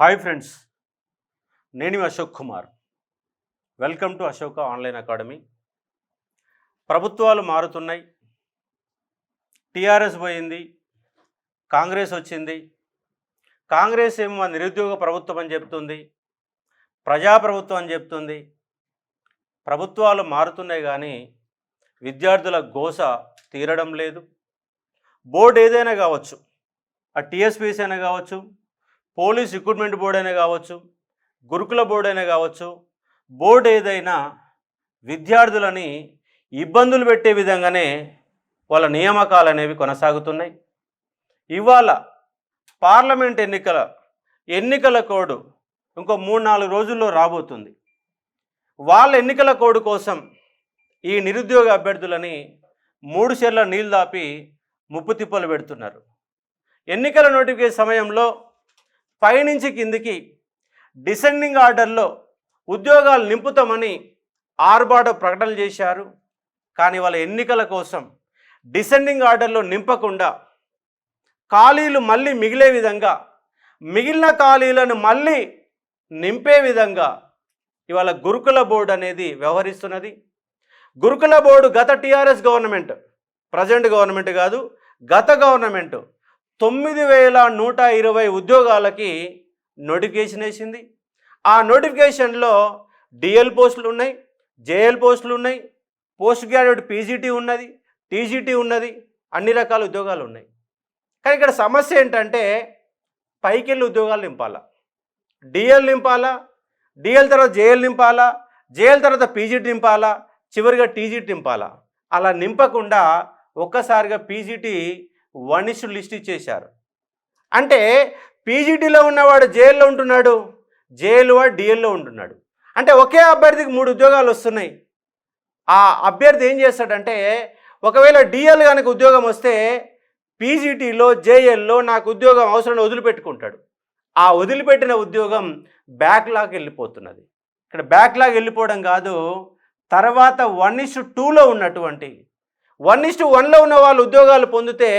Hi friends నేను Ashok Kumar. Welcome to Ashoka online academy. ప్రభుత్వాలు మారుతున్నాయి. టీఆర్ఎస్ పోయింది కాంగ్రెస్ వచ్చింది. కాంగ్రెస్ ఏమో నిరుద్యోగ ప్రభుత్వం అని చెప్తుంది ప్రజాప్రభుత్వం అని చెప్తుంది. ప్రభుత్వాలు మారుతున్నాయి కానీ విద్యార్థుల గోస తీరడం లేదు. బోర్డు ఏదైనా కావచ్చు ఆ టీఎస్పీసీ అయినా కావచ్చు పోలీస్ రిక్రూట్మెంట్ బోర్డ్ అయినా కావచ్చు గురుకుల బోర్డు అయినా కావచ్చు బోర్డు ఏదైనా విద్యార్థులని ఇబ్బందులు పెట్టే విధంగానే వాళ్ళ నియామకాలు అనేవి కొనసాగుతున్నాయి. ఇవాళ పార్లమెంట్ ఎన్నికల ఎన్నికల కోడ్ ఇంకో మూడు నాలుగు రోజుల్లో రాబోతుంది. వాళ్ళ ఎన్నికల కోడ్ కోసం ఈ నిరుద్యోగ అభ్యర్థులని మూడు షెర్ల నీళ్ళు దాపి ముప్పు తిప్పలు పెడుతున్నారు. ఎన్నికల నోటిఫికేషన్ సమయంలో పైనుంచి కిందికి డిసెండింగ్ ఆర్డర్లో ఉద్యోగాలు నింపుతామని ఆర్బాటో ప్రకటనలు చేశారు. కానీ వాళ్ళ ఎన్నికల కోసం డిసెండింగ్ ఆర్డర్లో నింపకుండా ఖాళీలు మళ్ళీ మిగిలే విధంగా మిగిలిన ఖాళీలను మళ్ళీ నింపే విధంగా ఇవాళ గురుకుల బోర్డు అనేది వ్యవహరిస్తున్నది. గురుకుల బోర్డు గత టీఆర్ఎస్ గవర్నమెంట్ ప్రజెంట్ గవర్నమెంట్ కాదు గత గవర్నమెంట్ తొమ్మిది వేల నూట ఇరవై ఉద్యోగాలకి నోటిఫికేషన్ వేసింది ఆ నోటిఫికేషన్లో డిఎల్ పోస్టులు ఉన్నాయి జేఎల్ పోస్టులు ఉన్నాయి పోస్ట్ గ్రాడ్యుయేట్ పీజీటీ ఉన్నది టీజీటీ ఉన్నది అన్ని రకాల ఉద్యోగాలు ఉన్నాయి. కానీ ఇక్కడ సమస్య ఏంటంటే పైకెళ్ళి ఉద్యోగాలు నింపాలా. డిఎల్ నింపాలా డిఎల్ తర్వాత జేఎల్ నింపాలా జేఎల్ తర్వాత పీజీటీ నింపాలా చివరిగా టీజీటీ నింపాలా. అలా నింపకుండా ఒక్కసారిగా పీజీటీ వన్ లిస్ట్ ఇచ్చేశారు. అంటే పీజీటీలో ఉన్నవాడు జైల్లో ఉంటున్నాడు జైలు వాడు డిఎల్లో ఉంటున్నాడు. అంటే ఒకే అభ్యర్థికి మూడు ఉద్యోగాలు వస్తున్నాయి. ఆ అభ్యర్థి ఏం చేస్తాడంటే ఒకవేళ డిఎల్ కనుక ఉద్యోగం వస్తే పీజీటీలో జేఎల్లో నాకు ఉద్యోగం అవసరం వదిలిపెట్టుకుంటాడు. ఆ వదిలిపెట్టిన ఉద్యోగం బ్యాక్లాగ్ వెళ్ళిపోతున్నది. ఇక్కడ బ్యాక్లాగ్ వెళ్ళిపోవడం కాదు తర్వాత వన్ ఇష్యూ టూలో ఉన్నటువంటి వన్ ఇస్టు వన్లో ఉన్న వాళ్ళు ఉద్యోగాలు పొందితే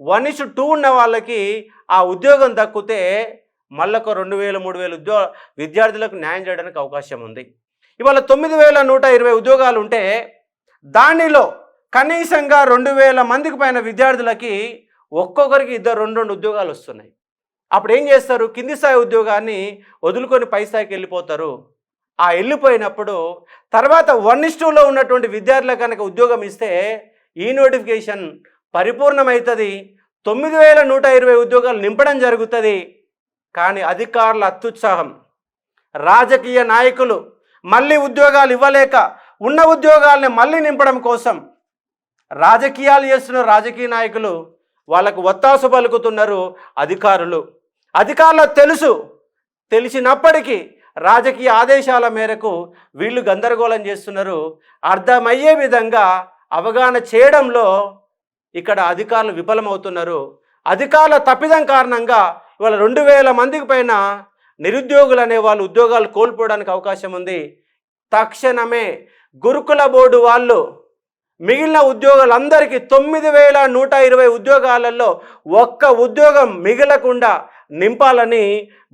వన్ ఇస్టు టూ ఉన్న వాళ్ళకి ఆ ఉద్యోగం దక్కితే మళ్ళొక రెండు వేల మూడు వేల ఉద్యోగ విద్యార్థులకు న్యాయం చేయడానికి అవకాశం ఉంది. ఇవాళ తొమ్మిది వేల నూట ఇరవై ఉద్యోగాలు ఉంటే దానిలో కనీసంగా రెండు వేల మందికి పైన విద్యార్థులకి ఒక్కొక్కరికి ఇద్దరు రెండు రెండు ఉద్యోగాలు వస్తున్నాయి. అప్పుడు ఏం చేస్తారు? కింది స్థాయి ఉద్యోగాన్ని వదులుకొని పై స్థాయికి వెళ్ళిపోతారు. ఆ వెళ్ళిపోయినప్పుడు తర్వాత వన్ ఇస్ టూలో ఉన్నటువంటి విద్యార్థులకు కనుక ఉద్యోగం ఇస్తే ఈ నోటిఫికేషన్ పరిపూర్ణమవుతుంది. తొమ్మిది వేల నూట ఇరవై ఉద్యోగాలు నింపడం జరుగుతుంది. కానీ అధికారుల అత్యుత్సాహం. రాజకీయ నాయకులు మళ్ళీ ఉద్యోగాలు ఇవ్వలేక ఉన్న ఉద్యోగాల్ని మళ్ళీ నింపడం కోసం రాజకీయాలు చేస్తున్న రాజకీయ నాయకులు వాళ్ళకు ఒత్తాసు పలుకుతున్నారు అధికారులు. అధికారులకు తెలుసు. తెలిసినప్పటికీ రాజకీయ ఆదేశాల మేరకు వీళ్ళు గందరగోళం చేస్తున్నారు. అర్థమయ్యే విధంగా అవగాహన చేయడంలో ఇక్కడ అధికారులు విఫలమవుతున్నారు. అధికారుల తప్పిదం కారణంగా ఇవాళ రెండు వేల మందికి పైన నిరుద్యోగులు అనే వాళ్ళు ఉద్యోగాలు కోల్పోవడానికి అవకాశం ఉంది. తక్షణమే గురుకుల బోర్డు వాళ్ళు మిగిలిన ఉద్యోగాలందరికీ తొమ్మిది వేల నూట ఇరవై ఉద్యోగాలలో ఒక్క ఉద్యోగం మిగలకుండా నింపాలని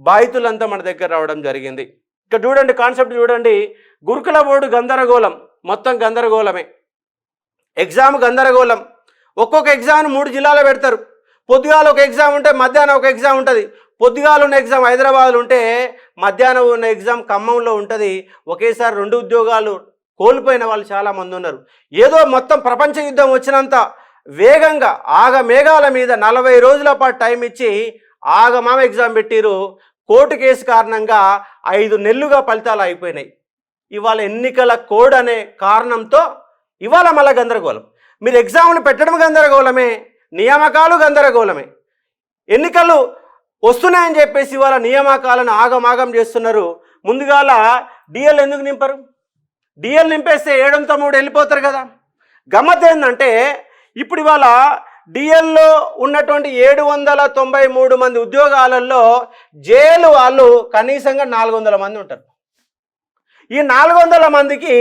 బాధితులంతా మన దగ్గర రావడం జరిగింది. ఇక చూడండి కాన్సెప్ట్ చూడండి. గురుకుల బోర్డు గందరగోళం. మొత్తం గందరగోళమే. ఎగ్జామ్ గందరగోళం. ఒక్కొక్క ఎగ్జామ్ మూడు జిల్లాలో పెడతారు. పొద్దుగాల ఒక ఎగ్జామ్ ఉంటే మధ్యాహ్నం ఒక ఎగ్జామ్ ఉంటుంది. పొద్దుగాల ఉన్న ఎగ్జామ్ హైదరాబాద్లో ఉంటే మధ్యాహ్నం ఉన్న ఎగ్జామ్ ఖమ్మంలో ఉంటుంది. ఒకేసారి రెండు ఉద్యోగాలు కోల్పోయిన వాళ్ళు చాలామంది ఉన్నారు. ఏదో మొత్తం ప్రపంచ యుద్ధం వచ్చినంత వేగంగా ఆగ మేఘాల మీద నలభై రోజుల పాటు టైం ఇచ్చి ఆగమామ ఎగ్జామ్ పెట్టిరు. కోర్టు కేసు కారణంగా ఐదు నెలలుగా ఫలితాలు అయిపోయినాయి ఇవాళ ఎన్నికల కోడ్ అనే కారణంతో ఇవాళ మళ్ళీ గందరగోళం. మీరు ఎగ్జామ్లు పెట్టడం గందరగోళమే నియామకాలు గందరగోళమే. ఎన్నికలు వస్తున్నాయని చెప్పేసి ఇవాళ నియామకాలను ఆగమాగం చేస్తున్నారు. ముందుగాల డిఎల్ ఎందుకు నింపరు? డిఎల్ నింపేస్తే ఏడంతో మూడు వెళ్ళిపోతారు కదా. గమ్మత్ ఏంటంటే ఇప్పుడు ఇవాళ డిఎల్లో ఉన్నటువంటి ఏడు వందల తొంభై మూడు మంది ఉద్యోగాలలో జైలు వాళ్ళు కనీసంగా నాలుగు వందల మంది ఉంటారు. ఈ నాలుగు వందల మందికి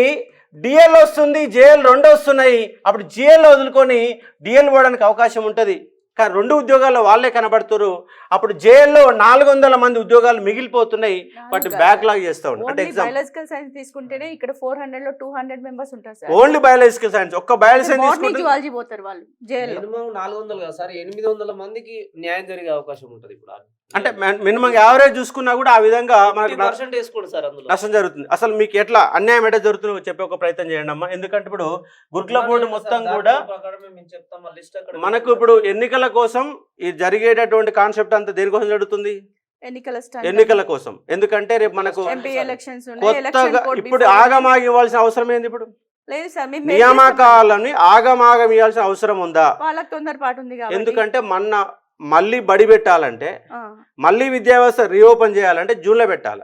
డిఎల్ వస్తుంది జేఎల్ రెండు వస్తున్నాయి. అప్పుడు జిఎల్ వదులుకొని డిఎల్ పోవడానికి అవకాశం ఉంటుంది. కానీ రెండు ఉద్యోగాల్లో వాళ్ళే కనబడుతున్నారు అప్పుడు జైల్లో నాలుగు వందల మంది ఉద్యోగాలు మిగిలిపోతున్నాయి. వాటి బ్యాక్లాగ్ చేస్తూ ఉంటారు. అంటే బయాలజికల్ సైన్స్ తీసుకుంటేనే ఇక్కడ ఫోర్ హండ్రెడ్లో టూ హండ్రెడ్ మెంబర్స్ ఉంటారు సార్. ఓన్లీ బయాలజికల్ సైన్స్ ఒక్క బయాలజీ తీసుకుంటే పోతారు వాళ్ళు మినిమం నాలుగు వందలు కదా సార్. ఎనిమిది వందల మందికి న్యాయం జరిగే అవకాశం ఉంటుంది ఇప్పుడు. అంటే మినిమం యావరేజ్ చూసుకున్నా కూడా ఆ విధంగా మనకు నష్టం జరుగుతుంది. అసలు మీకు ఎట్లా అన్యాయం ఎట్లా జరుగుతుందో చెప్పే ఒక ప్రయత్నం చేయండి అమ్మా. ఎందుకంటే ఇప్పుడు గురుకుల బోర్డు మొత్తం కూడా మనకు ఇప్పుడు ఎన్నికల కోసం ఈ జరిగేటటువంటి కాన్సెప్ట్ అంతా దేనికోసం జరుగుతుంది? ఎన్నికల ఎన్నికల కోసం. ఎందుకంటే రేపు మనకు ఎంపీ ఎలక్షన్స్ ఉన్నాయి. ఎలక్షన్ కొత్తగా ఇప్పుడు ఆగమాగి ఇవ్వాల్సిన అవసరం ఏంది ఇప్పుడు? లేదు సార్. నియామకాలని ఆగమాగం ఇవ్వాల్సిన అవసరం ఉందా? వాళ్ళకి తొందరపాటు ఉంది ఎందుకంటే మొన్న మళ్ళీ బడి పెట్టాలంటే. మళ్ళీ విద్యా వ్యవస్థ రీఓపెన్ చేయాలంటే జూన్లో పెట్టాలి.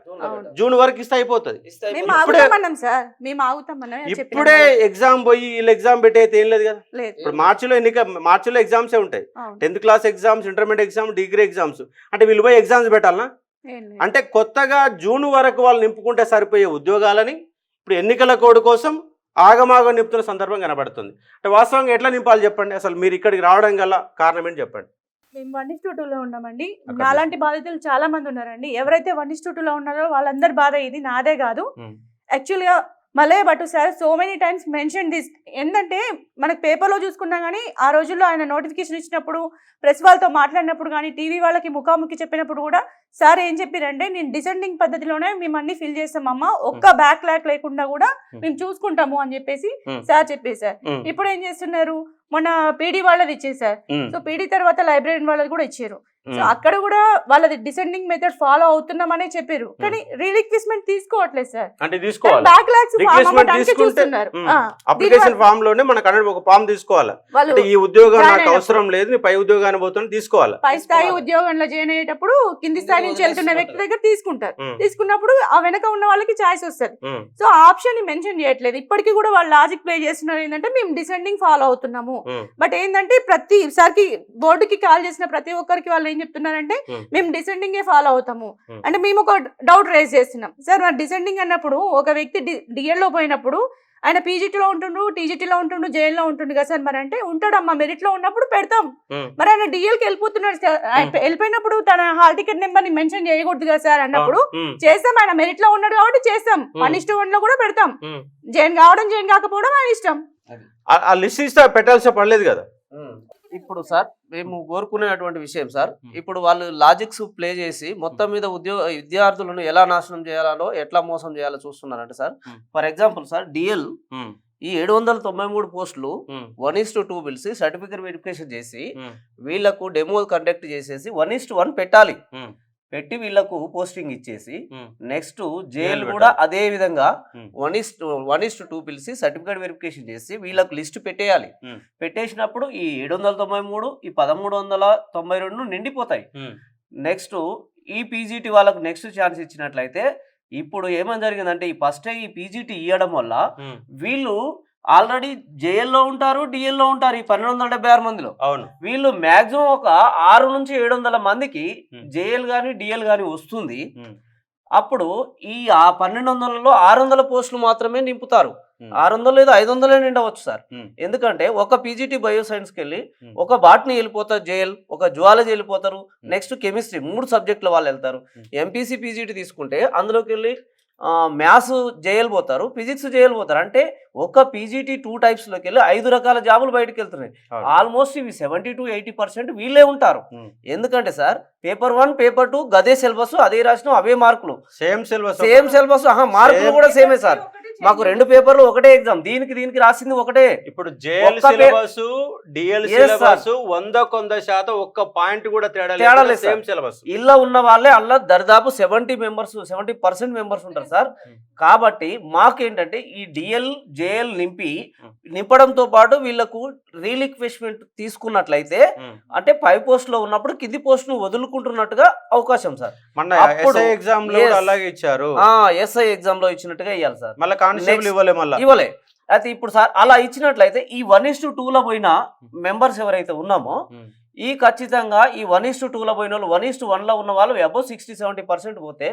జూన్ వరకు ఇస్తే అయిపోతుంది. ఇప్పుడే- ఎగ్జామ్ పోయి వీళ్ళు ఎగ్జామ్ పెట్టే అయితే ఏం లేదు కదా. లేదు. ఇప్పుడు మార్చిలో ఎన్నిక మార్చిలో ఎగ్జామ్సే ఉంటాయి. Tenth class exams intermediate exam degree exams అంటే వీళ్ళు పోయి ఎగ్జామ్స్ పెట్టాలనా. అంటే కొత్తగా జూన్ వరకు వాళ్ళు నింపుకుంటే సరిపోయే ఉద్యోగాలని ఇప్పుడు ఎన్నికల కోడ్ కోసం ఆగమాగం నింపుతున్న సందర్భం కనబడుతుంది. అంటే వాస్తవంగా ఎట్లా నింపాలి చెప్పండి? అసలు మీరు ఇక్కడికి రావడం గల కారణం ఏంటి చెప్పండి? మేము వన్ ఇస్లో ఉన్నామండి. నాలాంటి బాధితులు చాలా మంది ఉన్నారండి. ఎవరైతే వన్ ఇస్లో ఉన్నారో వాళ్ళందరి బాధ ఇది నాదే కాదు. యాక్చువల్గా మలే Bhatt sir so many times mention this ఏంటంటే మనకు పేపర్లో చూసుకున్నా కానీ ఆ రోజుల్లో ఆయన నోటిఫికేషన్ ఇచ్చినప్పుడు ప్రెస్ వాళ్ళతో మాట్లాడినప్పుడు కానీ టీవీ వాళ్ళకి ముఖాముఖి చెప్పినప్పుడు కూడా సార్ ఏం చెప్పారంటే నేను డిసెండింగ్ పద్ధతిలోనే మేము అన్ని ఫిల్ చేస్తామమ్మా ఒక్క బ్యాక్ ల్యాక్ లేకుండా కూడా Hmm. మేము చూసుకుంటాము అని చెప్పేసి Hmm. సార్ చెప్పేశారు. ఇప్పుడు ఏం చేస్తున్నారు? మొన్న పీడీ వాళ్ళది ఇచ్చేసారు సో పీడీ తర్వాత లైబ్రరీ వాళ్ళది కూడా ఇచ్చారు. సో. అక్కడ కూడా వాళ్ళది డిసెండింగ్ మెథడ్ ఫాలో అవుతున్నామనే చెప్పారు కానీ రీరిక్వెస్ట్మెంట్ తీసుకోవట్లేదు సార్. అంటే తీసుకోవాలి. బ్యాక్ అప్లికేషన్ ఫామ్లోనే మనకు అనేది ఒక ఫామ్ తీసుకోవాలి. అంటే ఈ ఉద్యోగం నాకు. అవసరం లేదు నీ పై ఉద్యోగాన్ని పోతున్నా తీసుకోవాలి. పై స్థాయి. ఉద్యోగంలో జాయిన్ అయ్యేటప్పుడు కింది స్థాయి నుంచి వెళ్తున్న వ్యక్తి దగ్గర తీసుకుంటారు. తీసుకున్నప్పుడు ఆ వెనక ఉన్న వాళ్ళకి ఛాయిస్ వస్తుంది. సో ఆప్షన్ని మెన్షన్ చేయట్లేదు. ఇప్పటికీ కూడా వాళ్ళు లాజిక్ ప్లే చేస్తున్నారు ఏంటంటే మేము డిసెండింగ్ ఫాలో అవుతున్నాము. బట్ ఏంటంటే ప్రతి సార్కి బోర్డుకి కాల్ చేసిన ప్రతి ఒక్కరికి వాళ్ళు ఏం చెప్తున్నారంటే. మేము డిసెండింగ్ ఏ ఫాలో అవుతాము. అంటే మేము ఒక డౌట్ రేజ్ చేస్తున్నాం. సార్ మరి డిసెండింగ్ అన్నప్పుడు ఒక వ్యక్తి డిఎల్లో పోయినప్పుడు ఆయన పీజీటీలో ఉంటుండు టీజీటీలో ఉంటుండు జైల్లో ఉంటుండు కదా సార్ మరి అంటే ఉంటాడమ్మా మెరిట్లో ఉన్నప్పుడు పెడతాం. మరి ఆయన డిఎల్కి వెళ్ళిపోతున్నాడు సార్. ఆయన. వెళ్ళిపోయినప్పుడు తన హాల్ టికెట్ నెంబర్ని మెన్షన్ చేయకూడదు కదా సార్ అన్నప్పుడు చేస్తాం. ఆయన మెరిట్లో ఉన్నాడు కాబట్టి చేస్తాం. వన్ ఇష్టం వన్లో కూడా పెడతాం. జైన్ కావడం జైన్ కాకపోవడం ఆయన ఇష్టం. ఆ- ఆ లిస్ట్ ఇస్తే పెట్టాల్సిన పడలేదు కదా. ఇప్పుడు సార్ మేము కోరుకునేటువంటి విషయం సార్. ఇప్పుడు వాళ్ళు లాజిక్స్ ప్లే చేసి మొత్తం మీద ఉద్యోగ విద్యార్థులను ఎలా నాశనం చేయాలో ఎట్లా మోసం చేయాలో చూస్తున్నారంటే sir. For example sir DL ఈ ఏడు వందల తొంభై మూడు పోస్టులు వన్ ఇస్ టు టూ పిలిచి సర్టిఫికేట్ వెరిఫికేషన్ చేసి ఉమ్, వీళ్ళకు డెమో కండక్ట్ చేసేసి వన్ ఇస్ టు వన్ పెట్టాలి. పెట్టి వీళ్ళకు పోస్టింగ్ ఇచ్చేసి నెక్స్ట్ జైలు. కూడా అదే విధంగా. One is one is two పిలిచి సర్టిఫికేట్ వెరిఫికేషన్ చేసి వీళ్ళకు లిస్ట్ పెట్టేయాలి. పెట్టేసినప్పుడు ఈ ఏడు వందల తొంభై మూడు ఈ పదమూడు వందల తొంభై రెండు నిండిపోతాయి నెక్స్ట్ ఈ పీజీటీ వాళ్ళకు నెక్స్ట్ ఛాన్స్ ఇచ్చినట్లయితే ఇప్పుడు ఏమని జరిగిందంటే ఈ ఫస్ట్ ఈ పీజీటీ ఇవ్వడం వల్ల. వీళ్ళు ఆల్రెడీ జేఎల్లో ఉంటారు డిఎల్లో ఉంటారు ఈ పన్నెండు వందల డెబ్బై ఆరు మందిలో. అవును. వీళ్ళు మాక్సిమం ఒక ఆరు నుంచి ఏడు వందల మందికి. జేఎల్ కానీ డిఎల్ కానీ వస్తుంది. అప్పుడు ఈ ఆ పన్నెండు వందలలో ఆరు వందల పోస్టులు మాత్రమే నింపుతారు. ఆరు వందలు లేదా ఐదు వందలే నిండవచ్చు సార్. ఎందుకంటే ఒక పీజీటీ బయో సైన్స్కి వెళ్ళి. ఒక బాటనీ వెళ్ళిపోతారు జేఎల్ ఒక జువాలజీ వెళ్ళిపోతారు. నెక్స్ట్ కెమిస్ట్రీ మూడు సబ్జెక్టుల వాళ్ళు వెళ్తారు. ఎంపీసీ పీజీటీ తీసుకుంటే అందులోకి వెళ్ళి మ్యాథ్స్ జేఎల్ పోతారు ఫిజిక్స్ జేఎల్ పోతారు అంటే ఒక పీజీటీ టూ టైప్స్లోకి వెళ్ళి ఐదు రకాల జాబులు బయటకు వెళ్తున్నాయి. ఆల్మోస్ట్ ఇవి సెవెంటీ టు ఎయిటీ పర్సెంట్ వీళ్ళే ఉంటారు. ఎందుకంటే sir paper one paper two గదే సిలబస్ అదే రాసిన అవే మార్కులు సేమ్ సిలబస్ సేమ్ సిలబస్ మార్కులు. కూడా సేమే సార్ మాకు రెండు పేపర్లు ఒకటే ఎగ్జామ్ దీనికి దీనికి రాసింది ఒకటే ఇప్పుడు జేఎల్ సిలబస్ డిఎల్. సిలబస్ వంద కొంద శాతం ఒక్క పాయింట్ కూడా తేడా తేడా లేదు లేదు, సేమ్. సిలబస్ ఇళ్ళ ఉన్న వాళ్ళే అలా దరిదాపు seventy members seventy percent members ఉంటారు సార్ Hmm. కాబట్టి మాకు ఏంటంటే ఈ డిఎల్ జేఎల్ నింపి Hmm. నింపడంతో పాటు వీళ్ళకు రీలిక్వెస్ట్మెంట్ తీసుకున్నట్లయితే అంటే పై పోస్ట్లో ఉన్నప్పుడు కింది పోస్ట్ను వదులుకుంటున్నట్టుగా అవకాశం సార్ ఎగ్జామ్లో. అలాగే ఇచ్చారు ఆ ఎస్ఐ ఎగ్జామ్లో ఇచ్చినట్టుగా ఇవ్వాలి సార్ మళ్ళీ కానిస్టేబుల్. ఇవ్వలే మళ్ళీ ఇవ్వలే అయితే ఇప్పుడు సార్ అలా ఇచ్చినట్లయితే ఈ వన్ ఇస్ టు లో పోయిన మెంబర్స్ ఎవరైతే ఉన్నామో ఈ ఖచ్చితంగా ఈ వన్ ఇస్ టు లో పోయిన వాళ్ళు వన్ ఇస్ టు లో ఉన్న వాళ్ళు అబౌవ్ సిక్స్టీ సెవెంటీ పర్సెంట్ పోతే.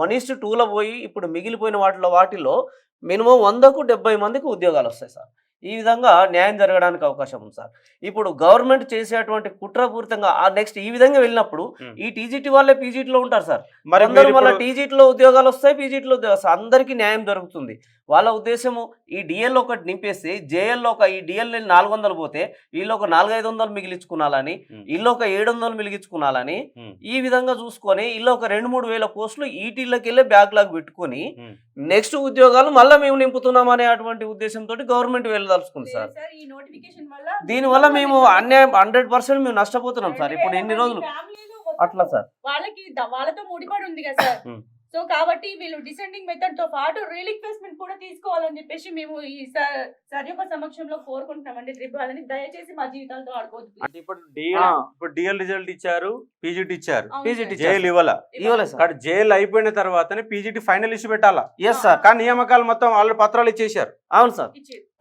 వన్ ఇస్ టు లో పోయి ఇప్పుడు మిగిలిపోయిన వాటిలో వాటిలో మినిమం వందకు డెబ్బై మందికి ఉద్యోగాలు వస్తాయి సార్ ఈ విధంగా న్యాయం జరగడానికి అవకాశం ఉంది సార్ ఇప్పుడు గవర్నమెంట్ చేసేటువంటి కుట్రపూరితంగా ఆ నెక్స్ట్ ఈ విధంగా వెళ్ళినప్పుడు. ఈ టీజీటీ వాళ్ళే పీజీటీలో ఉంటారు సార్ మరి అందరూ మళ్ళీ ఇప్పుడు- టీజీటీలో ఉద్యోగాలు వస్తాయి పీజీటీలో ఉద్యోగాలు అందరికీ న్యాయం జరుగుతుంది వాళ్ళ ఉద్దేశము ఈ డిఎల్ ఒకటి నింపేసి జేఎల్లో ఒక ఈ డిఎల్ నాలుగు వందలు పోతే వీళ్ళు ఒక నాలుగైదు వందలు మిగిలించుకున్నాలని. వీళ్ళు ఒక ఏడు వందలు మిగిలించుకున్నాలని. ఈ విధంగా చూసుకొని వీళ్ళు ఒక రెండు మూడు వేల పోస్టులు ఈటీలోకి వెళ్ళి బ్యాక్ లాగ్ పెట్టుకొని. నెక్స్ట్ ఉద్యోగాలు మళ్ళీ మేము నింపుతున్నాం అనేటువంటి ఉద్దేశంతో గవర్నమెంట్ వెళ్ళదలుచుకుంది సార్. దీనివల్ల మేము అన్యాయం హండ్రెడ్ పర్సెంట్ మేము నష్టపోతున్నాం సార్. ఇప్పుడు ఎన్ని రోజులు. అట్లా సార్. వాళ్ళకి వాళ్ళతో ముడిపడి ఉంది కదా సార్. సో కాబట్టి వీళ్ళు డిసెండింగ్ మెథడ్తో పాటు రీలిక్వెస్ట్మెంట్ కూడా తీసుకోవాలని చెప్పేసి మేము ఈ సార్ సార్ యొక్క సమక్షంలో కోరుకుంటున్నామండి. ట్రిప్ వాళ్ళని దయచేసి మా జీవితాలతో ఆడుకోవద్దు. అంటే ఇప్పుడు డిఎల్. ఇప్పుడు డిఎల్ రిజల్ట్ ఇచ్చారు పీజీటీ ఇచ్చారు. సార్. జైలు ఇవ్వాల? ఇవ్వలే సార్. జైలు అయిపోయిన తర్వాతనే పీజీటీ ఫైనల్ ఇష్యూ పెట్టాలా? ఎస్ సార్ కానీ నియామకాలు మొత్తం వాళ్ళు పత్రాలు ఇచ్చేశారు. అవును సార్.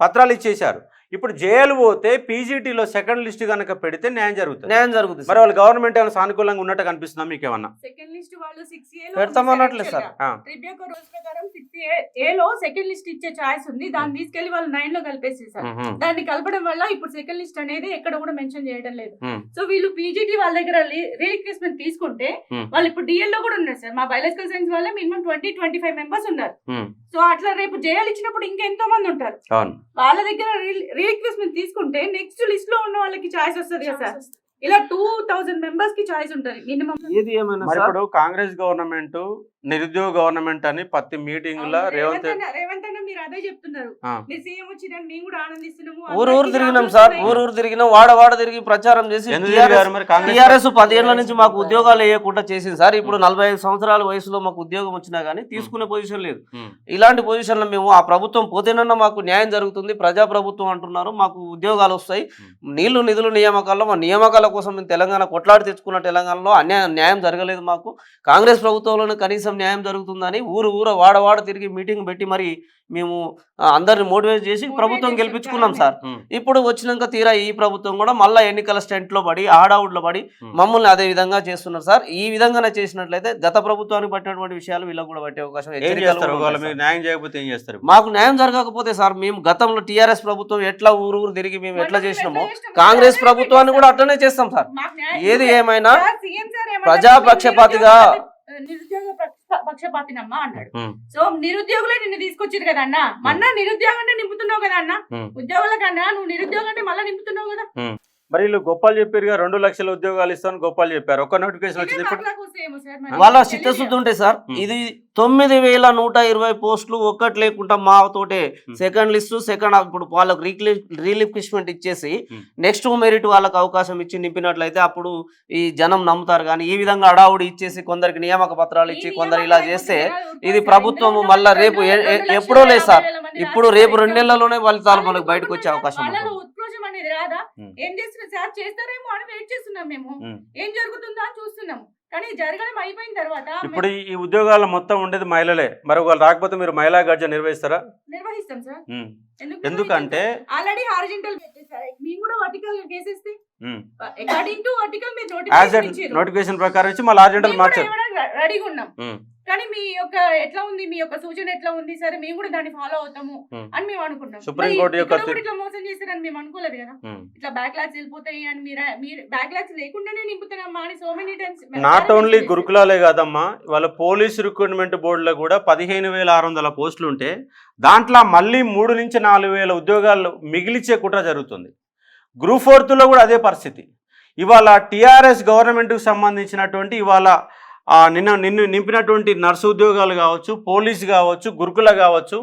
పత్రాలు ఇచ్చేశారు. ఇప్పుడు జైలు పోతే పీజీటీలో సెకండ్ లిస్ట్ కనుక పెడితే న్యాయం జరుగుతుంది. న్యాయం జరుగుతుంది మరి సార్. వాళ్ళు గవర్నమెంట్ ఏమైనా సానుకూలంగా ఉన్నట్టు కనిపిస్తుందా మీకు ఏమన్నా సెకండ్ లిస్ట్ వాళ్ళు సిక్స్ ఏ పెడతామన్నట్లే సార్. ట్రిప్ యొక్క రూల్స్ ప్రకారం సిక్స్ ఏ లో సెకండ్ లిస్ట్ ఇచ్చే ఛాయిస్ ఉంది. దాన్ని తీసుకెళ్ళి వాళ్ళు నైన్లో కలిపేసి సార్. దాన్ని కలపడం వల్ల ఇప్పుడు సెకండ్ లిస్ట్ అనేది ఎక్కడ కూడా మెన్షన్ చేయడం లేదు. సో వీళ్ళు పీజీటీ వాళ్ళ దగ్గర రీరిక్వెస్ట్మెంట్ తీసుకుంటే. వాళ్ళు ఇప్పుడు డిఎల్లో కూడా ఉన్నారు సార్. మా బయాలజికల్ సైన్స్ వల్ల minimum twenty twenty five members ఉన్నారు. సో అట్లా రేపు జేఎల్ ఇచ్చినప్పుడు ఇంకెంతో మంది ఉంటారు వాళ్ళ దగ్గర రీరిక్వెస్ట్మెంట్ తీసుకుంటే నెక్స్ట్ లిస్ట్లో ఉన్న వాళ్ళకి ఛాయిస్ వస్తుంది కదా సార్ ఇలా టూ థౌసండ్ మెంబర్స్కి ఛాయిస్ ఉంటుంది మినిమం ఏది ఏమైనా ఇప్పుడు కాంగ్రెస్ గవర్నమెంట్ నిరుద్యోగ గవర్నమెంట్ అని ప్రతి మీటింగ్లో రేవంత్ రేవంత్ అన్న రేవంత్ అన్న మీరు అదే చెప్తున్నారు. ఆ. మీరు సీఎం వచ్చిందని మేము కూడా ఆనందిస్తున్నాము ఊరు ఊరు తిరిగినాం సార్. ఊరు ఊరు తిరిగినాం వాడ వాడ తిరిగి ప్రచారం చేసి టీఆర్ఎస్ పదేళ్ళ నుంచి మాకు ఉద్యోగాలు వేయకుండా చేసింది సార్. ఇప్పుడు నలభై ఐదు సంవత్సరాల వయసులో మాకు ఉద్యోగం వచ్చినా కానీ తీసుకునే పొజిషన్ లేదు. ఇలాంటి పొజిషన్లో మేము ఆ ప్రభుత్వం పోతేనన్నా మాకు న్యాయం జరుగుతుంది ప్రజా ప్రభుత్వం అంటున్నారు మాకు ఉద్యోగాలు వస్తాయి. నీళ్ళు నిధులు నియామకాల్లో మా నియామకాల కోసం మేము తెలంగాణ కొట్లాడి తెచ్చుకున్న తెలంగాణలో అన్యాయం న్యాయం జరగలేదు మాకు. కాంగ్రెస్ ప్రభుత్వంలోనే కనీసం న్యాయం జరుగుతుందని ఊరు ఊర వాడ వాడ తిరిగి మీటింగ్ పెట్టి మరి మేము అందరిని మోటివేట్ చేసి ప్రభుత్వం గెలిపించుకున్నాం సార్. ఇప్పుడు వచ్చినాక తీరా ఈ ప్రభుత్వం కూడా మళ్ళా ఎన్నికల స్టెంట్లో పడి ఆడావుడ్లో పడి Hmm. మమ్మల్ని అదే విధంగా చేస్తున్నారు సార్ ఈ విధంగానే చేసినట్లయితే గత ప్రభుత్వానికి పట్టినటువంటి విషయాలు వీళ్ళకి కూడా పట్టే అవకాశం మీకు. న్యాయం చేయకపోతే ఏం చేస్తారు మాకు న్యాయం జరగకపోతే సార్ మేము గతంలో టీఆర్ఎస్ ప్రభుత్వం ఎట్లా ఊరు ఊరు తిరిగి మేము ఎట్లా చేసినామో కాంగ్రెస్ ప్రభుత్వాన్ని కూడా. అట్లనే చేస్తాం సార్ ఏది. ఏమైనా సార్, పక్షపాతినమ్మా అన్నాడు. సో నిరుద్యోగులే నిన్ను తీసుకొచ్చారు కదా అన్న? మొన్న నిరుద్యోగం అంటే నింపుతున్నావు కదా అన్న. ఉద్యోగుల కన్నా నువ్వు నిరుద్యోగం అంటే మళ్ళీ నింపుతున్నావు కదా? మరి వీళ్ళు గొప్పలు చెప్పారు రెండు లక్షల ఉద్యోగాలు ఇస్తాను గొప్పలు చెప్పారు ఒక్క నోటిఫికేషన్ వచ్చింది ఇప్పుడు. వాళ్ళ. చిత్తశుద్ధి ఉంటే సార్. ఇది తొమ్మిది వేల నూట ఇరవై పోస్టులు ఒక్కటి లేకుండా మాతోటే Hmm. సెకండ్ లిస్ట్ సెకండ్ ఇప్పుడు వాళ్ళకి రీలిక్విష్మెంట్ ఇచ్చేసి. నెక్స్ట్ మెరిట్ వాళ్ళకి అవకాశం ఇచ్చి నింపినట్లయితే అప్పుడు ఈ జనం నమ్ముతారు కానీ ఈ విధంగా అడావుడి ఇచ్చేసి కొందరికి నియామక పత్రాలు ఇచ్చి కొందరు ఇలా చేస్తే ఇది ఇందులో మళ్ళా రేపు ఎప్పుడో లేదు సార్ ఇప్పుడు రేపు రెండు నెలల్లోనే ఫలితాలు వాళ్ళని మనకు బయటకు వచ్చే. అవకాశం ఉంటుంది అనేది రాదా. ఏం చేస్తున్నారు సార్ చేస్తారేమో అని వెయిట్ చేస్తున్నాం మేము. ఏం జరుగుతుందో అని చూస్తున్నాం. కానీ జరగడం అయిపోయిన తర్వాత ఇప్పుడు ఈ- ఉద్యోగాలు మొత్తం ఉండేది మహిళలే. మరి వాళ్ళు రాకపోతే మీరు మహిళా గర్జన నిర్వహిస్తారా? నిర్వహిస్తాం సార్. ఎందుకంటే ఆల్రెడీ హారిజెంటల్ పెట్టేసారు మేము కూడా వర్టికల్ కేసేస్తే. అకార్డింగ్ టు వర్టికల్ మీరు యాజ్ నోటిఫికేషన్ ఇచ్చారు నోటిఫికేషన్ ప్రకారం ఇచ్చి మళ్ళీ అర్జెంటల్ మార్చారు రెడీగా ఉన్నాం ఉమ్. కానీ మీ యొక్క ఎట్లా ఉంది మీ యొక్క సూచన ఎట్లా ఉంది సరే మేము కూడా దాన్ని ఫాలో అవుతాము ఉమ్. అని మేము అనుకున్నాం సుప్రీం కోర్టు యొక్క ఇట్లా మోసం చేస్తారని మేము అనుకోలేదు కదా ఉమ్. ఇట్లా బ్యాక్ లాగ్స్ వెళ్ళిపోతాయి అని మీరు మీరు బ్యాక్ లాగ్స్ లేకుండానే నింపుతున్నామా అని so many times not only గురుకులాలే కాదమ్మా వాళ్ళ పోలీస్ రిక్రూట్మెంట్ బోర్డులో కూడా పదిహేను వేల ఆరు వందల పోస్టులు ఉంటే దాంట్లో మళ్ళీ మూడు నుంచి నాలుగు వేల ఉద్యోగాలు మిగిలిచ్చే కుట్ర జరుగుతుంది గ్రూప్ ఫోర్త్లో కూడా అదే పరిస్థితి. ఇవాళ టీఆర్ఎస్ గవర్నమెంట్కి సంబంధించినటువంటి ఇవాళ నిన్న నిన్ను నింపినటువంటి నర్సు ఉద్యోగాలు కావచ్చు పోలీస్ కావచ్చు గురుకుల కావచ్చు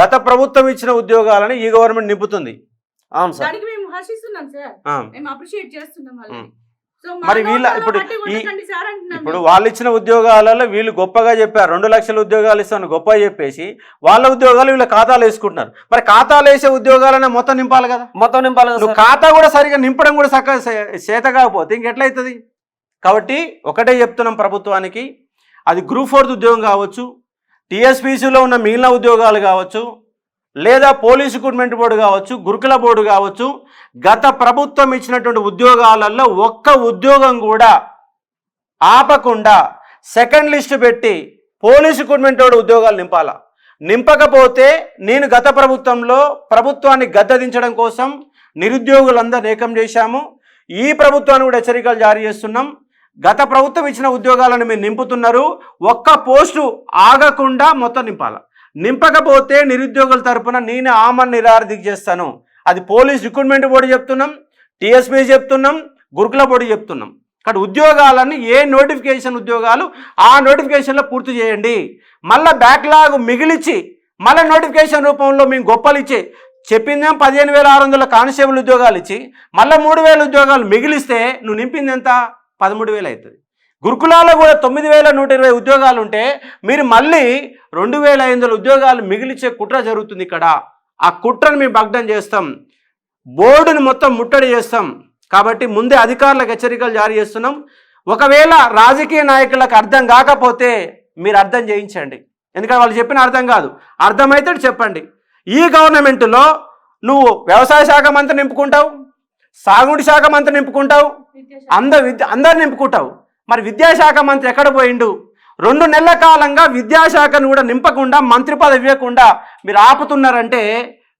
గత ప్రభుత్వం ఇచ్చిన ఉద్యోగాలని ఈ గవర్నమెంట్ నింపుతుంది. అవును సార్. మేము హర్షిస్తున్నాం సార్. మేము అప్రిషియేట్ చేస్తున్నాం మరి వీళ్ళ ఇప్పుడు ఈ- ఇప్పుడు. వాళ్ళు ఇచ్చిన ఉద్యోగాలలో వీళ్ళు గొప్పగా చెప్పారు. రెండు లక్షల ఉద్యోగాలు ఇస్తాను గొప్పగా చెప్పేసి వాళ్ళ ఉద్యోగాలు వీళ్ళ ఖాతాలు వేసుకుంటున్నారు. మరి ఖాతాలు వేసే ఉద్యోగాలనే మొత్తం నింపాలి కదా? మొత్తం నింపాలి కదా ఖాతా కూడా సరిగా నింపడం కూడా చక్కగా చే- చేత కాకపోతే ఇంకెట్లయితుంది? కాబట్టి ఒకటే చెప్తున్నాం ప్రభుత్వానికి. అది గ్రూప్ ఫోర్త్ ఉద్యోగం కావచ్చు. టీఎస్పీసీలో ఉన్న మిగిలిన ఉద్యోగాలు కావచ్చు. లేదా పోలీస్ రిక్రూట్మెంట్ బోర్డు కావచ్చు గురుకుల బోర్డు కావచ్చు గత ప్రభుత్వం ఇచ్చినటువంటి ఉద్యోగాలలో ఒక్క ఉద్యోగం కూడా ఆపకుండా సెకండ్ లిస్ట్ పెట్టి పోలీస్ రిక్రూట్మెంట్ బోర్డు ఉద్యోగాలు నింపాలా. నింపకపోతే నేను గత ప్రభుత్వంలో ప్రభుత్వాన్ని గద్దదించడం కోసం నిరుద్యోగులందరూ ఏకం చేశాము. ఈ ప్రభుత్వాన్ని కూడా హెచ్చరికలు జారీ చేస్తున్నాం. గత ప్రభుత్వం ఇచ్చిన ఉద్యోగాలను మీరు నింపుతున్నారు. ఒక్క పోస్టు ఆగకుండా మొత్తం నింపాల. నింపకపోతే నిరుద్యోగుల తరపున నేను ఆమన్ నిరారధిక చేస్తాను. అది పోలీస్ రిక్రూట్మెంట్ బోర్డు చెప్తున్నాం టీఎస్పీ చెప్తున్నాం గురుకుల బోర్డు చెప్తున్నాం. కాబట్టి ఉద్యోగాలన్నీ ఏ నోటిఫికేషన్ ఉద్యోగాలు ఆ నోటిఫికేషన్లో పూర్తి చేయండి. మళ్ళీ బ్యాక్లాగ్ మిగిలిచి మళ్ళీ నోటిఫికేషన్ రూపంలో మేము గొప్పలు ఇచ్చి చెప్పిందేం పదిహేను వేల ఆరు వందల కానిస్టేబుల్ ఉద్యోగాలు ఇచ్చి మళ్ళీ మూడు వేల ఉద్యోగాలు మిగిలిస్తే నువ్వు నింపింది ఎంత? పదమూడు వేలు అవుతుంది. గురుకులాల్లో కూడా తొమ్మిది వేల నూట ఇరవై ఉద్యోగాలు ఉంటే మీరు మళ్ళీ రెండు వేల ఐదు వందల ఉద్యోగాలు మిగిలిచే కుట్ర జరుగుతుంది ఇక్కడ. ఆ కుట్రను మేము భగ్నం చేస్తాం. బోర్డుని మొత్తం ముట్టడి చేస్తాం. కాబట్టి ముందే అధికారులకు హెచ్చరికలు జారీ చేస్తున్నాం. ఒకవేళ రాజకీయ నాయకులకు అర్థం కాకపోతే మీరు అర్థం చేయించండి. ఎందుకంటే వాళ్ళు చెప్పిన అర్థం కాదు. అర్థమైతే చెప్పండి. ఈ గవర్నమెంట్లో నువ్వు వ్యవసాయ శాఖ మంత్రి నింపుకుంటావు సాగుడి శాఖ మంత్రి నింపుకుంటావు అంద విద్య అందరు నింపుకుంటావు. మరి విద్యాశాఖ మంత్రి ఎక్కడ పోయిండు? రెండు నెలల కాలంగా విద్యాశాఖను కూడా నింపకుండా మంత్రి పదవి ఇవ్వకుండా మీరు ఆపుతున్నారంటే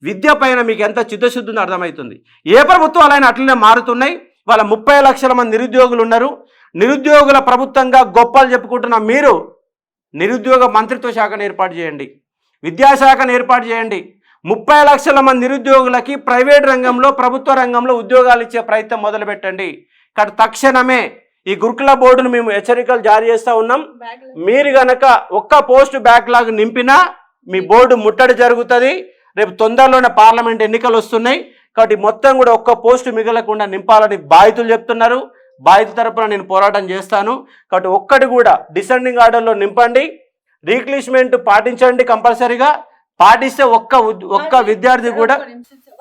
విద్య పైన మీకు ఎంత చిత్తశుద్ధి ఉందో అర్థమవుతుంది. ఏ ప్రభుత్వాలైనా అట్లనే మారుతున్నాయి. వాళ్ళ ముప్పై లక్షల మంది నిరుద్యోగులు ఉన్నారు. నిరుద్యోగుల ప్రభుత్వంగా గొప్పలు చెప్పుకుంటున్న మీరు నిరుద్యోగ మంత్రిత్వ శాఖను ఏర్పాటు చేయండి. విద్యాశాఖను ఏర్పాటు చేయండి. ముప్పై లక్షల మంది నిరుద్యోగులకి ప్రైవేట్ రంగంలో ప్రభుత్వ రంగంలో ఉద్యోగాలు ఇచ్చే ప్రయత్నం మొదలుపెట్టండి. ఇక్కడ తక్షణమే ఈ గురుకుల బోర్డును మేము హెచ్చరికలు జారీ చేస్తూ ఉన్నాం. మీరు గనక ఒక్క పోస్ట్ బ్యాక్లాగ్ నింపినా మీ బోర్డు ముట్టడి జరుగుతుంది. రేపు తొందరలోనే పార్లమెంట్ ఎన్నికలు వస్తున్నాయి. కాబట్టి మొత్తం కూడా ఒక్క పోస్టు మిగలకుండా నింపాలని బాధితులు చెప్తున్నారు. బాధిత తరపున నేను పోరాటం చేస్తాను. కాబట్టి ఒక్కటి కూడా డిసెండింగ్ ఆర్డర్లో నింపండి. రీక్లిష్మెంట్ పాటించండి కంపల్సరీగా. పాటిస్తే ఒక్క ఒక్క విద్యార్థి కూడా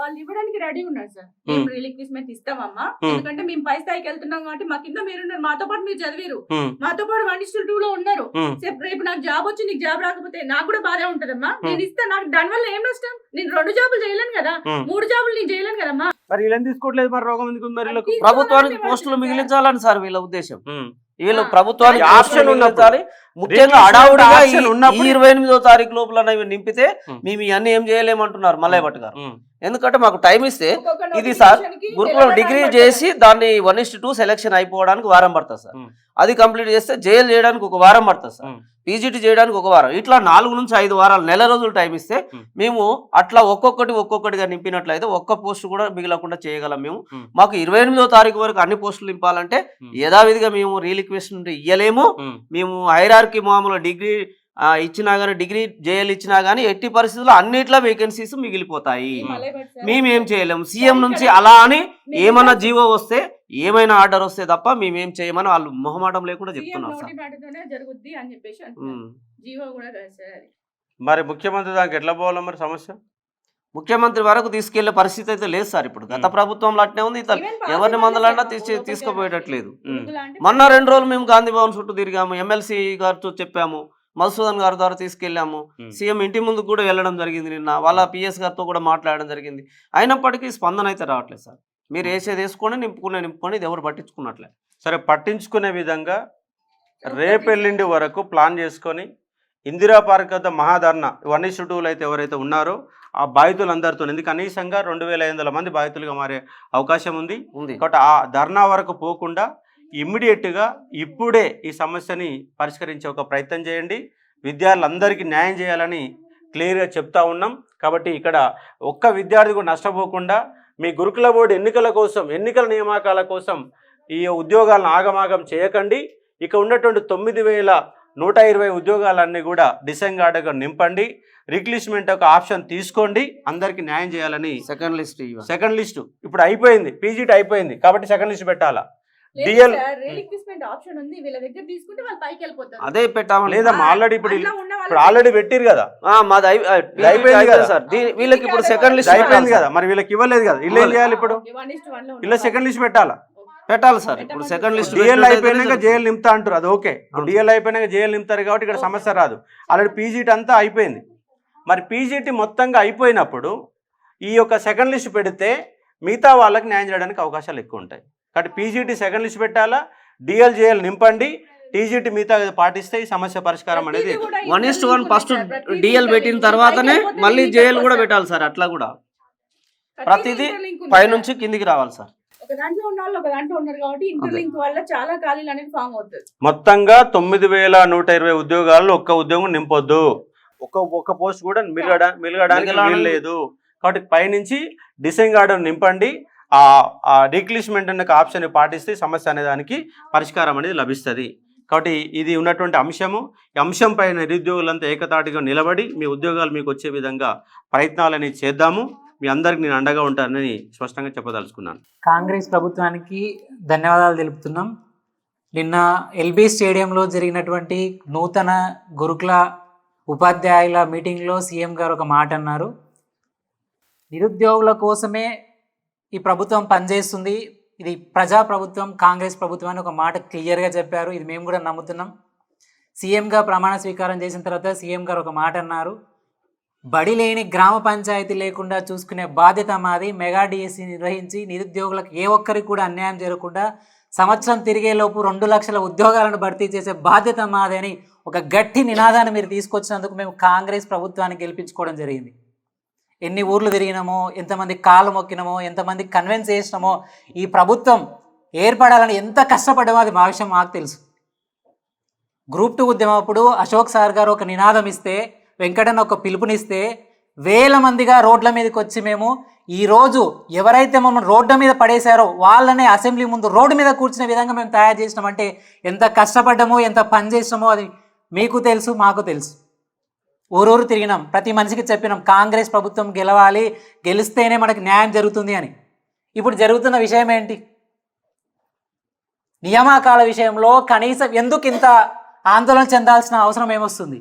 వాళ్ళు ఇవ్వడానికి రెడీ ఉన్నారు సార్. మేము. రిలీక్విస్మెంట్ ఇస్తామమ్మా. ఎందుకంటే మేము పై స్థాయికి వెళ్తున్నాం కాబట్టి మా కింద మీరు మాతో పాటు మీరు చదివారు. మాతో పాటు వన్ ఇస్టు టూ లో ఉన్నారు. రేపు నాకు జాబ్ వచ్చి నీకు జాబ్ రాకపోతే నాకు కూడా బాధే ఉంటదమ్మా. నేను ఇస్తా నాకు దాని వల్ల ఏం నష్టం? నేను రెండు జాబులు చేయలేను కదా. మూడు జాబులు నేను చేయలేను కదమ్మా. మరి వీళ్ళని తీసుకోవట్లేదు మరి రోగం ఎందుకు మరి ప్రభుత్వానికి పోస్టులు మిగిలించాలని సార్ వీళ్ళ ఉద్దేశం. వీళ్ళు ప్రభుత్వానికి ఆప్షన్ ఉన్నప్పుడు. మిగిలించాలి. ముఖ్యంగా అడావుడిగా ఇరవై ఎనిమిదో తారీఖు లోపల ఇవి నింపితే. మేము. ఇవన్నీ ఏం చేయలేమంటున్నారు మల్లయ్య భట్ గారు ఎందుకంటే మాకు టైం ఇస్తే ఇది సార్ గురుకులం డిగ్రీ చేసి దాన్ని వన్ ఇస్ట్ టూ సెలెక్షన్ అయిపోవడానికి వారం పడుతుంది సార్. అది కంప్లీట్ చేస్తే జైలు చేయడానికి ఒక వారం పడుతుంది సార్. పీజీటీ చేయడానికి ఒక వారం ఇట్లా నాలుగు నుంచి ఐదు వారాలు నెల రోజులు టైం ఇస్తే. మేము అట్లా ఒక్కొక్కటి ఒక్కొక్కటిగా నింపినట్లయితే ఒక్క పోస్ట్ కూడా మిగలకుండా చేయగలం మేము. మాకు ఇరవై ఎనిమిదో తారీఖు వరకు అన్ని పోస్టులు నింపాలంటే. యథావిధిగా మేము రీలిక్వెస్ట్ ఇయ్యలేము ఉమ్. మేము హైరార్కి మామూలు డిగ్రీ ఇచ్చినా కానీ డిగ్రీ జేఎల్ ఇచ్చినా కానీ ఎట్టి పరిస్థితుల్లో అన్నిట్లో వేకెన్సీస్ మిగిలిపోతాయి. మేము ఏం చేయలేము సీఎం నుంచి అలా అని ఏమన్నా జీవో వస్తే ఏమైనా ఆర్డర్ వస్తే తప్ప మేమేం చేయమని వాళ్ళు మొహమాటం లేకుండా చెప్తున్నారు సార్. మరి ముఖ్యమంత్రి దానికి ఎట్లా పోవాలా మరి సమస్య? ముఖ్యమంత్రి వరకు తీసుకెళ్ళే పరిస్థితి అయితే లేదు సార్ ఇప్పుడు. గత. ప్రభుత్వంలో అట్నే ఉంది ఎవరిని మందలన్నా తీసి తీసుకుపోయేటట్లేదు. మొన్న రెండు రోజులు మేము గాంధీ భవన్ చుట్టూ తిరిగాము. ఎమ్మెల్సీ గారితో చెప్పాము. మధుసూదన్ గారి ద్వారా తీసుకెళ్ళాము. ఉమ్. సీఎం ఇంటి ముందు కూడా వెళ్ళడం జరిగింది నిన్న. వాళ్ళ పిఎస్ గారితో కూడా మాట్లాడడం జరిగింది. అయినప్పటికీ స్పందన అయితే రావట్లేదు సార్. మీరు వేసేది వేసుకొని నింపుకునే నింపుకొని ఇది ఎవరు పట్టించుకున్నట్లే. సరే పట్టించుకునే విధంగా రేపెల్లిండి వరకు ప్లాన్ చేసుకొని ఇందిరా పార్క్ వద్ద మహాధర్ణ వన్ ఇస్ టూలు అయితే ఎవరైతే ఉన్నారో ఆ బాధితులందరితో ఎందుకు కనీసంగా రెండు వేల ఐదు వందల మంది బాధితులుగా మారే అవకాశం ఉంది. ఉంది. కాబట్టి ఆ ధర్నా వరకు పోకుండా ఇమ్మీడియట్గా ఇప్పుడే ఈ సమస్యని పరిష్కరించే ఒక ప్రయత్నం చేయండి. విద్యార్థులందరికీ న్యాయం చేయాలని క్లియర్గా చెప్తా ఉన్నాం. కాబట్టి ఇక్కడ ఒక్క విద్యార్థి కూడా నష్టపోకుండా మీ గురుకుల బోర్డు ఎన్నికల కోసం ఎన్నికల నియామకాల కోసం ఈ ఉద్యోగాలను ఆగమాగం చేయకండి. ఇక ఉన్నటువంటి తొమ్మిది వేల నూట ఇరవై ఉద్యోగాలన్నీ కూడా డిసెంగార్డ్గా నింపండి. రిక్లిష్మెంట్ ఒక ఆప్షన్ తీసుకోండి. అందరికీ న్యాయం చేయాలని సెకండ్ లిస్ట్ సెకండ్ లిస్టు. ఇప్పుడు అయిపోయింది. పీజీటీ అయిపోయింది. కాబట్టి సెకండ్ లిస్ట్ పెట్టాలా? రిలీక్విస్మెంట్ ఆప్షన్ ఉంది. వీళ్ళ దగ్గర తీసుకుంటే వాళ్ళు పైకి వెళ్ళిపోతారు. అదే పెట్టామని లేదమ్మా ఆల్రెడీ ఇప్పుడు ఇప్పుడు ఆల్రెడీ పెట్టిరు కదా. ఆ, మాది అయిపోయింది కదా. సార్. వీళ్ళకి ఇప్పుడు సెకండ్ లిస్ట్ అయిపోయింది కదా. మరి వీళ్ళకి ఇవ్వలేదు కదా. ఇల్లు ఏం చేయాలి ఇప్పుడు? ఇలా. సెకండ్ లిస్ట్ పెట్టాలా? పెట్టాలి సార్. ఇప్పుడు సెకండ్ లిస్ట్ డిఎల్ అయిపోయినాక జేఎల్ నింపుతా అంటారు. అది ఓకే. డిఎల్ అయిపోయినాక జేఎల్ నింపుతారు కాబట్టి ఇక్కడ సమస్య రాదు. ఆల్రెడీ పీజీటీ అంతా అయిపోయింది. మరి పీజీటీ మొత్తంగా అయిపోయినప్పుడు ఈ యొక్క సెకండ్ లిస్ట్ పెడితే మిగతా వాళ్ళకి న్యాయం చేయడానికి అవకాశాలు ఎక్కువ ఉంటాయి. కాబట్టి పీజీటీ సెకండ్ లిస్ట్ పెట్టాలా? డిఎల్ జేఎల్ నింపండి. టీజీటీ మిగతా పాటిస్తే ఈ సమస్య పరిష్కారం అనేది వన్ ఇస్ట్ వన్ ఫస్ట్ డిఎల్ పెట్టిన తర్వాతనే మళ్ళీ జేఎల్ కూడా పెట్టాలి సార్ అట్లా కూడా. ప్రతిదీ పైనుంచి కిందికి రావాలి సార్. ఒక ఒక మొత్తంగా తొమ్మిది వేల నూట ఇరవై ఉద్యోగాల్లో ఒక్క ఉద్యోగం నింపొద్దు. ఒక్క ఒక్క పోస్ట్ కూడా మిలగడా మిలగడానికి లేదు కాబట్టి పైనుంచి డిసైన్ ఆర్డర్ నింపండి. ఆ డిక్లిష్మెంట్ అనే ఆప్షన్ పాటిస్తే సమస్య అనే దానికి పరిష్కారం అనేది లభిస్తుంది. కాబట్టి ఇది ఉన్నటువంటి అంశము. ఈ అంశంపై నిరుద్యోగులంతా ఏకతాటిగా నిలబడి మీ ఉద్యోగాలు మీకు వచ్చే విధంగా ప్రయత్నాలని చేద్దాము. మీ అందరికి నేను అండగా ఉంటానని స్పష్టంగా చెప్పదలుచుకున్నాను. కాంగ్రెస్ ప్రభుత్వానికి ధన్యవాదాలు తెలుపుతున్నాం. నిన్న ఎల్బీ స్టేడియంలో జరిగినటువంటి నూతన గురుకుల ఉపాధ్యాయుల మీటింగ్లో సీఎం గారు ఒక మాట అన్నారు. నిరుద్యోగుల కోసమే ఈ ప్రభుత్వం పనిచేస్తుంది. ఇది ప్రజా ప్రభుత్వం కాంగ్రెస్ ప్రభుత్వం అని ఒక మాట క్లియర్గా చెప్పారు. ఇది మేము కూడా నమ్ముతున్నాం. సీఎంగా ప్రమాణ స్వీకారం చేసిన తర్వాత సీఎం గారు ఒక మాట అన్నారు. బడి లేని గ్రామ పంచాయతీ లేకుండా చూసుకునే బాధ్యత మాది. మెగా డిఎస్సి నిర్వహించి నిరుద్యోగులకు ఏ ఒక్కరికి కూడా అన్యాయం జరగకుండా సంవత్సరం తిరిగేలోపు రెండు లక్షల ఉద్యోగాలను భర్తీ చేసే బాధ్యత మాది అని ఒక గట్టి నినాదాన్ని మీరు తీసుకొచ్చినందుకు మేము కాంగ్రెస్ ప్రభుత్వాన్ని గెలిపించుకోవడం జరిగింది. ఎన్ని ఊర్లు తిరిగినామో ఎంతమంది కాళ్ళు మొక్కినామో ఎంతమంది కన్విన్స్ చేసినామో ఈ ప్రభుత్వం ఏర్పడాలని ఎంత కష్టపడ్డామో అది మా విషయం మాకు తెలుసు. గ్రూప్ టూ ఉద్యమం అప్పుడు అశోక్ సార్ గారు ఒక నినాదం ఇస్తే వెంకటన్న ఒక పిలుపునిస్తే వేల మందిగా రోడ్ల మీదకి వచ్చి మేము ఈరోజు ఎవరైతే మమ్మల్ని రోడ్ల మీద పడేశారో వాళ్ళనే అసెంబ్లీ ముందు రోడ్డు మీద కూర్చునే విధంగా మేము తయారు చేసినామంటే ఎంత కష్టపడ్డామో ఎంత పని చేసినామో అది మీకు తెలుసు మాకు తెలుసు. ఊరూరు తిరిగినాం. ప్రతి మనిషికి చెప్పినాం కాంగ్రెస్ ప్రభుత్వం గెలవాలి గెలిస్తేనే మనకు న్యాయం జరుగుతుంది అని. ఇప్పుడు జరుగుతున్న విషయం ఏంటి? నియామకాల విషయంలో కనీసం ఎందుకు ఇంత ఆందోళన చెందాల్సిన అవసరం ఏమొస్తుంది?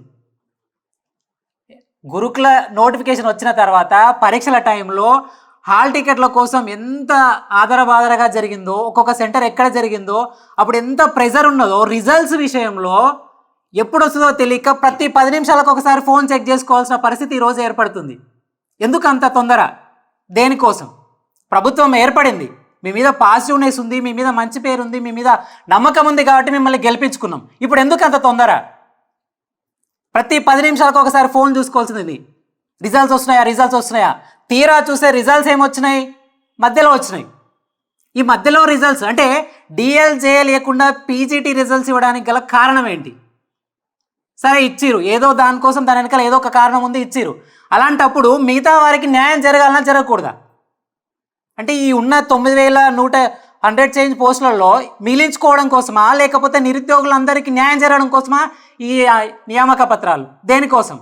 గురుకుల నోటిఫికేషన్ వచ్చిన తర్వాత పరీక్షల టైంలో హాల్ టికెట్ల కోసం ఎంత ఆదరబాదరగా జరిగిందో ఒక్కొక్క సెంటర్ ఎక్కడ జరిగిందో అప్పుడు ఎంత ప్రెజర్ ఉన్నదో రిజల్ట్స్ విషయంలో ఎప్పుడు వస్తుందో తెలియక ప్రతి పది నిమిషాలకు ఒకసారి ఫోన్ చెక్ చేసుకోవాల్సిన పరిస్థితి ఈరోజు ఏర్పడుతుంది. ఎందుకు అంత తొందర? దేనికోసం? ప్రభుత్వం ఏర్పడింది. మీ మీద పాజిటివ్నెస్ ఉంది మీ మీద మంచి పేరు ఉంది మీ మీద నమ్మకం ఉంది కాబట్టి మిమ్మల్ని గెలిపించుకున్నాం. ఇప్పుడు ఎందుకు అంత తొందర? ప్రతి పది నిమిషాలకు ఒకసారి ఫోన్ చూసుకోవాల్సింది రిజల్ట్స్ వస్తున్నాయా? రిజల్ట్స్ వస్తున్నాయా? తీరా చూస్తే రిజల్ట్స్ ఏమొచ్చినాయి? మధ్యలో వచ్చినాయి. ఈ మధ్యలో రిజల్ట్స్ అంటే డిఎల్జేఏ లేకుండా పీజీటీ రిజల్ట్స్ ఇవ్వడానికి గల కారణం ఏంటి? సరే ఇచ్చిరు. ఏదో దానికోసం దాని వెనకాల ఏదో ఒక కారణం ఉంది ఇచ్చిరు. అలాంటప్పుడు మిగతా వారికి న్యాయం జరగాలన్నా జరగకూడదా? అంటే ఈ ఉన్న తొమ్మిది వేల నూట హండ్రెడ్ చేంజ్ పోస్టులలో మిగిలించుకోవడం కోసమా లేకపోతే నిరుద్యోగులందరికీ న్యాయం జరగడం కోసమా ఈ నియామక పత్రాలు? దేనికోసం?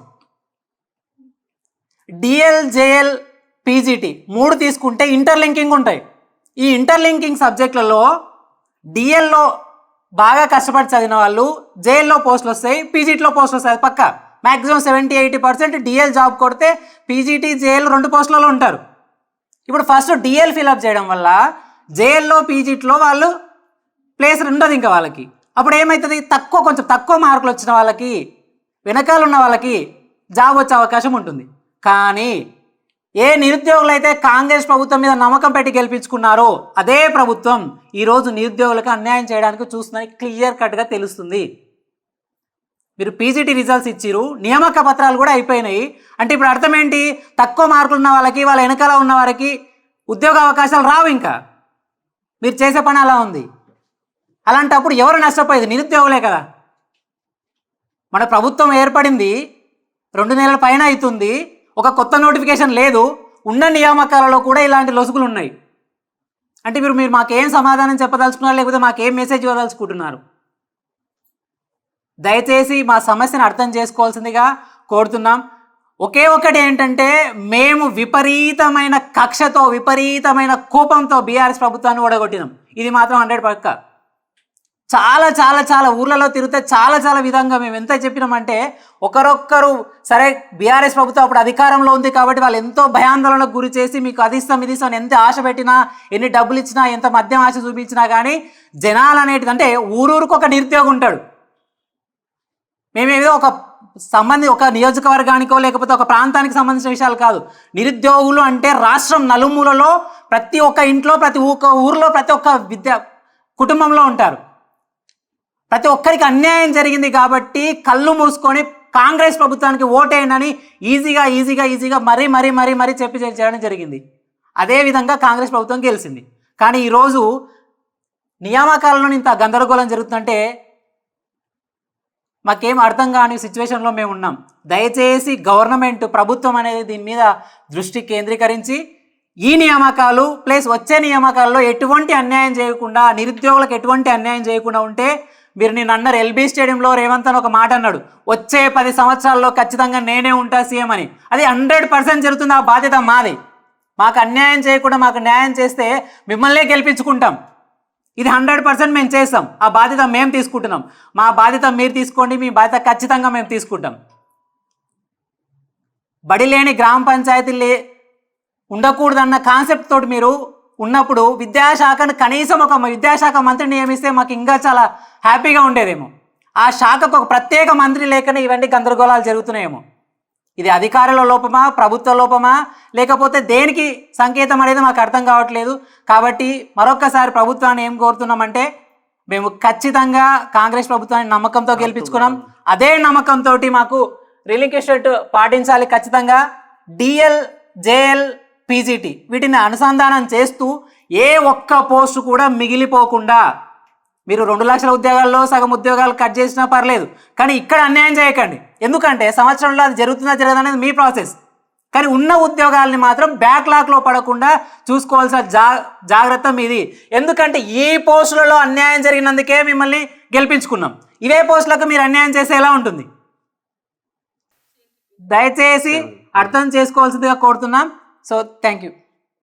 డిఎల్ జేఎల్ పీజీటీ మూడు తీసుకుంటే ఇంటర్లింకింగ్ ఉంటాయి. ఈ ఇంటర్లింకింగ్ సబ్జెక్టులలో డిఎల్లో బాగా కష్టపడి చదివిన వాళ్ళు జైల్లో పోస్టులు వస్తాయి పీజీటీలో పోస్టులు వస్తాయి. అది పక్క. Maximum seventy eighty percent DL job కొడితే పీజీటీ జేఎల్ రెండు పోస్టులలో ఉంటారు. ఇప్పుడు ఫస్ట్ డిఎల్ ఫిల్అప్ చేయడం వల్ల జేఎల్లో పీజీటీలో వాళ్ళు ప్లేస్ ఉండదు ఇంకా వాళ్ళకి. అప్పుడు ఏమవుతుంది తక్కువ కొంచెం తక్కువ మార్కులు వచ్చిన వాళ్ళకి వెనకాల ఉన్న వాళ్ళకి జాబ్ వచ్చే అవకాశం ఉంటుంది. కానీ ఏ నిరుద్యోగులు అయితే కాంగ్రెస్ ప్రభుత్వం మీద నమ్మకం పెట్టి గెలిపించుకున్నారో అదే ప్రభుత్వం ఈరోజు నిరుద్యోగులకు అన్యాయం చేయడానికి చూస్తుందని క్లియర్ కట్గా తెలుస్తుంది. మీరు పీజీటీ రిజల్ట్స్ ఇచ్చిరు నియామక పత్రాలు కూడా అయిపోయినాయి. అంటే ఇప్పుడు అర్థం ఏంటి? తక్కువ మార్కులు ఉన్న వాళ్ళకి వాళ్ళ వెనకాల ఉన్న వారికి ఉద్యోగ అవకాశాలు రావు ఇంకా. మీరు చేసే పని అలా ఉంది. అలాంటప్పుడు ఎవరు నష్టపోయేది? నిరుద్యోగులే కదా. మన ప్రభుత్వం ఏర్పడింది రెండు నెలల పైన అవుతుంది. ఒక కొత్త నోటిఫికేషన్ లేదు. ఉన్న నియామకాలలో కూడా ఇలాంటి లొసుగులు ఉన్నాయి. అంటే మీరు మీరు మాకేం సమాధానం చెప్పదలుచుకున్నారు లేకపోతే మాకేం మెసేజ్ ఇవ్వదలుచుకుంటున్నారు? దయచేసి మా సమస్యను అర్థం చేసుకోవాల్సిందిగా కోరుతున్నాం. ఒకే ఒకటి ఏంటంటే మేము విపరీతమైన కక్షతో విపరీతమైన కోపంతో బీఆర్ఎస్ ప్రభుత్వాన్ని ఓడగొట్టినాం. ఇది మాత్రం హండ్రెడ్ పక్క. చాలా చాలా చాలా ఊర్లలో తిరిగితే చాలా చాలా విధంగా మేము ఎంత చెప్పినామంటే ఒకరొక్కరు సరే బీఆర్ఎస్ ప్రభుత్వం అప్పుడు అధికారంలో ఉంది కాబట్టి వాళ్ళు ఎంతో భయాందోళనకు గురి చేసి మీకు అది ఇస్తాం ఇది ఇస్తాం ఎంత ఆశ పెట్టినా ఎన్ని డబ్బులు ఇచ్చినా ఎంత మద్యం ఆశ చూపించినా కానీ జనాలు అనేటిది అంటే ఊరూరుకు ఒక నిరుద్యోగి ఉంటాడు. మేమేదో ఒక సంబంధి ఒక నియోజకవర్గానికో లేకపోతే ఒక ప్రాంతానికి సంబంధించిన విషయాలు కాదు. నిరుద్యోగులు అంటే రాష్ట్రం నలుమూలలో ప్రతి ఒక్క ఇంట్లో ప్రతి ఒక్క ఊరిలో ప్రతి ఒక్క విద్య కుటుంబంలో ఉంటారు. ప్రతి ఒక్కరికి అన్యాయం జరిగింది కాబట్టి కళ్ళు మూసుకొని కాంగ్రెస్ ప్రభుత్వానికి ఓటేయండి ఈజీగా ఈజీగా ఈజీగా మరీ మరీ మరీ మరీ చెప్పి చేయడం జరిగింది. అదేవిధంగా కాంగ్రెస్ ప్రభుత్వం గెలిచింది. కానీ ఈరోజు నియామకాలలో ఇంత గందరగోళం జరుగుతుందంటే మాకేం అర్థం కాని సిచ్యువేషన్లో మేము ఉన్నాం. దయచేసి గవర్నమెంట్ ప్రభుత్వం అనేది దీని మీద దృష్టి కేంద్రీకరించి ఈ నియామకాలు ప్లస్ వచ్చే నియామకాలలో ఎటువంటి అన్యాయం చేయకుండా నిరుద్యోగులకు ఎటువంటి అన్యాయం చేయకుండా ఉంటే మీరు నేను అన్నారు ఎల్బీ స్టేడియంలో రేవంత్ అని ఒక మాట అన్నాడు. వచ్చే పది సంవత్సరాల్లో ఖచ్చితంగా నేనే ఉంటా సీఎం అని. అది హండ్రెడ్ పర్సెంట్ జరుగుతుంది ఆ బాధ్యత మాది. మాకు అన్యాయం చేయకుండా మాకు న్యాయం చేస్తే మిమ్మల్నే గెలిపించుకుంటాం. ఇది హండ్రెడ్ పర్సెంట్ మేము చేస్తాం. ఆ బాధ్యత మేము తీసుకుంటున్నాం. మా బాధ్యత మీరు తీసుకోండి మీ బాధ్యత ఖచ్చితంగా మేము తీసుకుంటాం. బడి లేని గ్రామ పంచాయతీ లే ఉండకూడదన్న కాన్సెప్ట్ తోటి మీరు ఉన్నప్పుడు విద్యాశాఖను కనీసం ఒక విద్యాశాఖ మంత్రిని నియమిస్తే మాకు ఇంకా చాలా హ్యాపీగా ఉండేదేమో. ఆ శాఖకు ఒక ప్రత్యేక మంత్రి లేకనే ఇవన్నీ గందరగోళాలు జరుగుతున్నాయేమో. ఇది అధికారుల లోపమా ప్రభుత్వ లోపమా లేకపోతే దేనికి సంకేతం అనేది మాకు అర్థం కావట్లేదు. కాబట్టి మరొక్కసారి ప్రభుత్వాన్ని ఏం కోరుతున్నామంటే మేము ఖచ్చితంగా కాంగ్రెస్ ప్రభుత్వాన్ని నమ్మకంతో గెలిపించుకున్నాం. అదే నమ్మకంతో మాకు రిలింక్విస్టెడ్ పాటించాలి ఖచ్చితంగా. డిఎల్ జేఎల్ పీజీటీ వీటిని అనుసంధానం చేస్తూ ఏ ఒక్క పోస్టు కూడా మిగిలిపోకుండా మీరు రెండు లక్షల ఉద్యోగాల్లో సగం ఉద్యోగాలు కట్ చేసినా పర్లేదు కానీ ఇక్కడ అన్యాయం చేయకండి. ఎందుకంటే సంవత్సరంలో అది జరుగుతుందా జరగదు అనేది మీ ప్రాసెస్. కానీ ఉన్న ఉద్యోగాల్ని మాత్రం బ్యాక్లాగ్లో పడకుండా చూసుకోవాల్సిన జా జాగ్రత్త మీది. ఎందుకంటే ఈ పోస్టులలో అన్యాయం జరిగినందుకే మిమ్మల్ని గెలిపించుకున్నాం. ఇవే పోస్టులకు మీరు అన్యాయం చేస్తే ఎలా ఉంటుంది? దయచేసి అర్థం చేసుకోవాల్సిందిగా కోరుతున్నాం. So thank you.